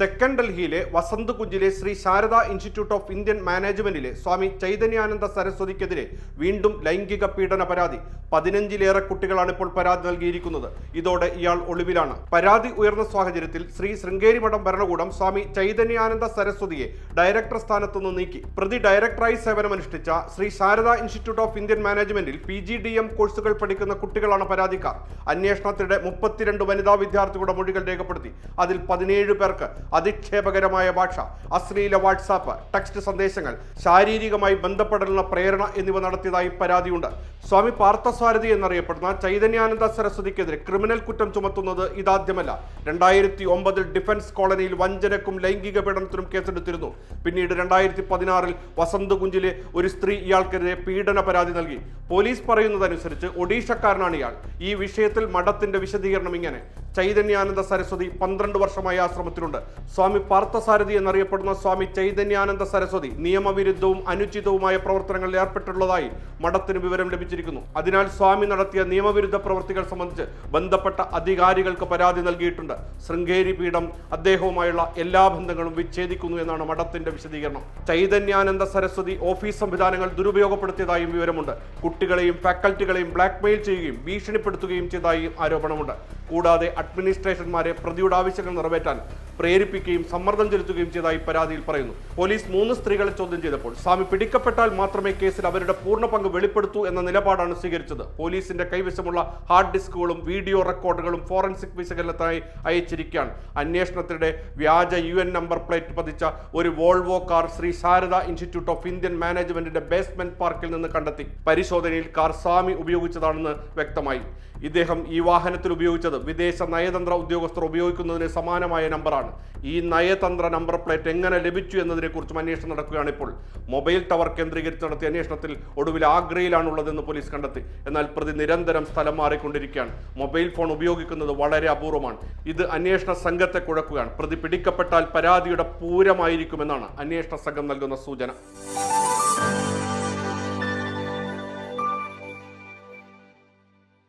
തെക്കൻ ഡൽഹിയിലെ Vasant കുഞ്ചിലെ Sri Sharada institute of Indian മാനേജ്മെന്റിലെ Swami Chaitanyananda സരസ്വതിക്കെതിരെ വീണ്ടും ലൈംഗിക പീഡന പരാതി. പതിനഞ്ചിലേറെ കുട്ടികളാണ് ഇപ്പോൾ പരാതി നൽകിയിരിക്കുന്നത്. ഇതോടെ ഇയാൾ ഒളിവിലാണ്. പരാതി ഉയർന്ന സാഹചര്യത്തിൽ ശ്രീ ശൃംഗേരി മഠം ഭരണകൂടം സ്വാമി ചൈതന്യാനന്ദ സരസ്വതിയെ ഡയറക്ടർ സ്ഥാനത്തു നിന്ന് നീക്കി. പ്രതി ഡയറക്ടറായി സേവനമനുഷ്ഠിച്ച Sri Sharada institute of Indian മാനേജ്മെന്റിൽ പി ജി ഡി എം കോഴ്സുകൾ പഠിക്കുന്ന കുട്ടികളാണ് പരാതിക്കാർ. അന്വേഷണത്തിനിടെ മുപ്പത്തിരണ്ട് വനിതാ വിദ്യാർത്ഥികളുടെ മൊഴികൾ രേഖപ്പെടുത്തി. അതിൽ പതിനേഴ് പേർക്ക് അധിക്ഷേപകരമായ ഭാഷ അശ്ലീല വാട്സാപ്പ് ടെക്സ്റ്റ് സന്ദേശങ്ങൾ ശാരീരികമായി ബന്ധപ്പെടലിനുള്ള പ്രേരണ എന്നിവ നടത്തിയതായി പരാതിയുണ്ട്. സ്വാമി പാർത്ഥസാരഥി എന്നറിയപ്പെടുന്ന ചൈതന്യാനന്ദ സരസ്വതിക്കെതിരെ ക്രിമിനൽ കുറ്റം ചുമത്തുന്നത് ഇതാദ്യമല്ല. രണ്ടായിരത്തി ഒമ്പതിൽ ഡിഫൻസ് കോളനിയിൽ വഞ്ചനക്കും ലൈംഗിക പീഡനത്തിനും കേസെടുത്തിരുന്നു. പിന്നീട് രണ്ടായിരത്തി പതിനാറിൽ വസന്തകുഞ്ചിലെ ഒരു സ്ത്രീ ഇയാൾക്കെതിരെ പീഡന പരാതി നൽകി. പോലീസ് പറയുന്നതനുസരിച്ച് ഒഡീഷക്കാരനാണ് ഇയാൾ. ഈ വിഷയത്തിൽ മഠത്തിന്റെ വിശദീകരണം ഇങ്ങനെ. ചൈതന്യാനന്ദ സരസ്വതി പന്ത്രണ്ട് വർഷമായി ആശ്രമത്തിലുണ്ട്. സ്വാമി പാർത്ഥസാരഥി എന്നറിയപ്പെടുന്ന സ്വാമി ചൈതന്യാനന്ദ സരസ്വതി നിയമവിരുദ്ധവും അനുചിതവുമായ പ്രവർത്തനങ്ങളിൽ ഏർപ്പെട്ടിട്ടുള്ളതായി മഠത്തിന് വിവരം ലഭിച്ചിരിക്കുന്നു. അതിനാൽ സ്വാമി നടത്തിയ നിയമവിരുദ്ധ പ്രവൃത്തികൾ സംബന്ധിച്ച് ബന്ധപ്പെട്ട അധികാരികൾക്ക് പരാതി നൽകിയിട്ടുണ്ട്. ശൃംഗേരി പീഠം അദ്ദേഹവുമായുള്ള എല്ലാ ബന്ധങ്ങളും വിച്ഛേദിക്കുന്നു എന്നാണ് മഠത്തിന്റെ വിശദീകരണം. ചൈതന്യാനന്ദ സരസ്വതി ഓഫീസ് സംവിധാനങ്ങൾ ദുരുപയോഗപ്പെടുത്തിയതായും വിവരമുണ്ട്. കുട്ടികളെയും ഫാക്കൽറ്റികളെയും ബ്ലാക്ക്മെയിൽ ചെയ്യുകയും ഭീഷണിപ്പെടുത്തുകയും ചെയ്തതായും ആരോപണമുണ്ട്. കൂടാതെ അഡ്മിനിസ്ട്രേഷന്മാരെ പ്രതിയുടെ ആവശ്യങ്ങൾ നിറവേറ്റാൻ പ്രേരിപ്പിക്കുകയും സമ്മർദ്ദം ചെലുത്തുകയും ചെയ്തതായി പരാതിയിൽ പറയുന്നു. പോലീസ് മൂന്ന് സ്ത്രീകളെ ചോദ്യം ചെയ്തപ്പോൾ സ്വാമി പിടിക്കപ്പെട്ടാൽ മാത്രമേ കേസിൽ അവരുടെ പൂർണ പങ്ക് വെളിപ്പെടുത്തൂ എന്ന നിലപാടാണ് സ്വീകരിച്ചത്. പോലീസിന്റെ കൈവശമുള്ള ഹാർഡ് ഡിസ്കുകളും വീഡിയോ റെക്കോർഡുകളും ഫോറൻസിക് വിശകലനത്തിനായി അയച്ചിരിക്കുകയാണ്. അന്വേഷണത്തിനിടെ വ്യാജ യു എൻ നമ്പർ പ്ലേറ്റ് പതിച്ച ഒരു Volvo car Sri Sharada institute of Indian മാനേജ്മെന്റിന്റെ ബേസ്മെന്റ് പാർക്കിൽ നിന്ന് കണ്ടെത്തി. പരിശോധനയിൽ കാർ സ്വാമി ഉപയോഗിച്ചതാണെന്ന് വ്യക്തമായി. ഇദ്ദേഹം ഈ വാഹനത്തിൽ ഉപയോഗിച്ചത് വിദേശ നയതന്ത്ര ഉദ്യോഗസ്ഥർ ഉപയോഗിക്കുന്നതിന് സമാനമായ നമ്പറാണ്. ഈ നയതന്ത്ര നമ്പർ പ്ലേറ്റ് എങ്ങനെ ലഭിച്ചു എന്നതിനെക്കുറിച്ചും അന്വേഷണം നടക്കുകയാണ് ഇപ്പോൾ. മൊബൈൽ ടവർ കേന്ദ്രീകരിച്ച് നടത്തിയ അന്വേഷണത്തിൽ ഒടുവിൽ ആഗ്രയിലാണുള്ളതെന്ന് പോലീസ് കണ്ടെത്തി. എന്നാൽ പ്രതി നിരന്തരം സ്ഥലം മാറിക്കൊണ്ടിരിക്കുകയാണ്. മൊബൈൽ ഫോൺ ഉപയോഗിക്കുന്നത് വളരെ അപൂർവമാണ്. ഇത് അന്വേഷണ സംഘത്തെ കുഴക്കുകയാണ്. പ്രതി പിടിക്കപ്പെട്ടാൽ പരാതിയുടെ പൂരമായിരിക്കുമെന്നാണ് അന്വേഷണ സംഘം നൽകുന്ന സൂചന.